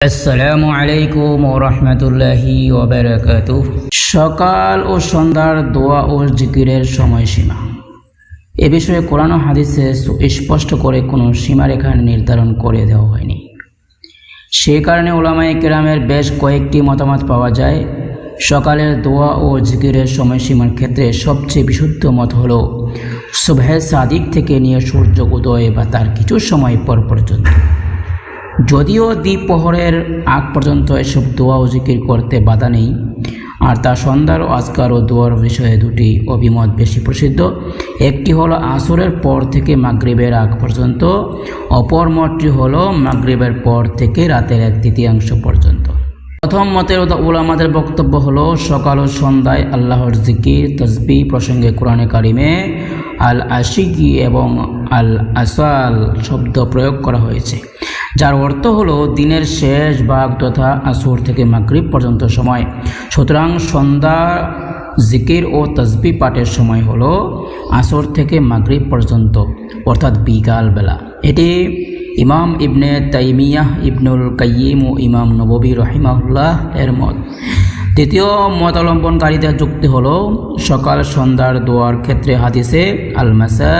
আসসালামু আলাইকুম ও রহমতুল্লাহি ওবরাকাতু সকাল ও সন্ধ্যার দোয়া ও জিকিরের সময়সীমা। এ বিষয়ে কোরআন হাদিসে স্পষ্ট করে কোনো সীমারেখা নির্ধারণ করে দেওয়া হয়নি। সে কারণে ওলামাই কেরামের বেশ কয়েকটি মতামত পাওয়া যায়। সকালের দোয়া ও জিকিরের সময়সীমার ক্ষেত্রে সবচেয়ে বিশুদ্ধ মত হল, সুবহে সাদিক থেকে নিয়ে সূর্য উদয় বা তার কিছু সময় পর পর্যন্ত। যদিও দ্বীপহরের আগ পর্যন্ত এসব দোয়া ও জিকির করতে বাধা নেই, আর তা সন্ধ্যার ও আজকার ও দোয়ার বিষয়ে দুটি অভিমত বেশি প্রসিদ্ধ। একটি হলো আসরের পর থেকে মাগরিবের আগ পর্যন্ত, অপর মতটি হলো মাগরিবের পর থেকে রাতের এক তৃতীয়াংশ পর্যন্ত। প্রথম মতের ওলামাদের বক্তব্য হলো, সকাল ও সন্ধ্যায় আল্লাহর জিকির, তসবি প্রসঙ্গে কোরআনে কারিমে আল আশিকি এবং আল আসাল শব্দ প্রয়োগ করা হয়েছে। যার অর্থ হলো দিনের শেষ ভাগ তথা আসর থেকে মাগরিব পর্যন্ত সময়। সুতরাং সন্ধ্যা, জিকির ও তসবি পাঠের সময় হলো আসর থেকে মাগরিব পর্যন্ত, অর্থাৎ বিকাল বেলা। এটি ইমাম ইবনে তাইমিয়াহ ইবনুল কাইয়িম ও ইমাম নববী রহিমাহুল্লাহ এর মত। তৃতীয় মত অবলম্বনকারীদের যুক্তি হলো, সকাল সন্ধ্যার দোয়ার ক্ষেত্রে হাদিসে আল মাসা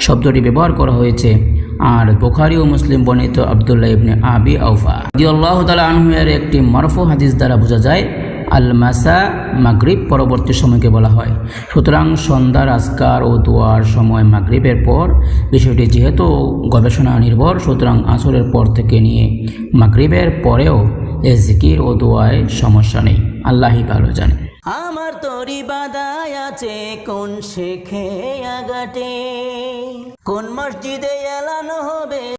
শব্দটি ব্যবহার করা হয়েছে। আর বুখারি ও মুসলিম বর্ণিত আবদুল্লাহ ইবনে আবি আউফা। আল্লাহ তালা আনহুয়ের একটি মারফু হাদিস দ্বারা বোঝা যায় আল মাসা মাগরিব পরবর্তী সময়কে বলা হয়। সুতরাং সন্ধ্যার আজকার ও দোয়ার সময় মাগরিবের পর বিষয়টি যেহেতু গবেষণা নির্ভর, সুতরাং আসরের পর থেকে নিয়ে মাগরিবের পরেও এ জিকির ও দোয়ায় সমস্যা নেই। আল্লাহই ভালো জানে। আমার তরি বাদায় আছে, কোন শেখে আগাটে কোন মসজিদে এলানো হবে?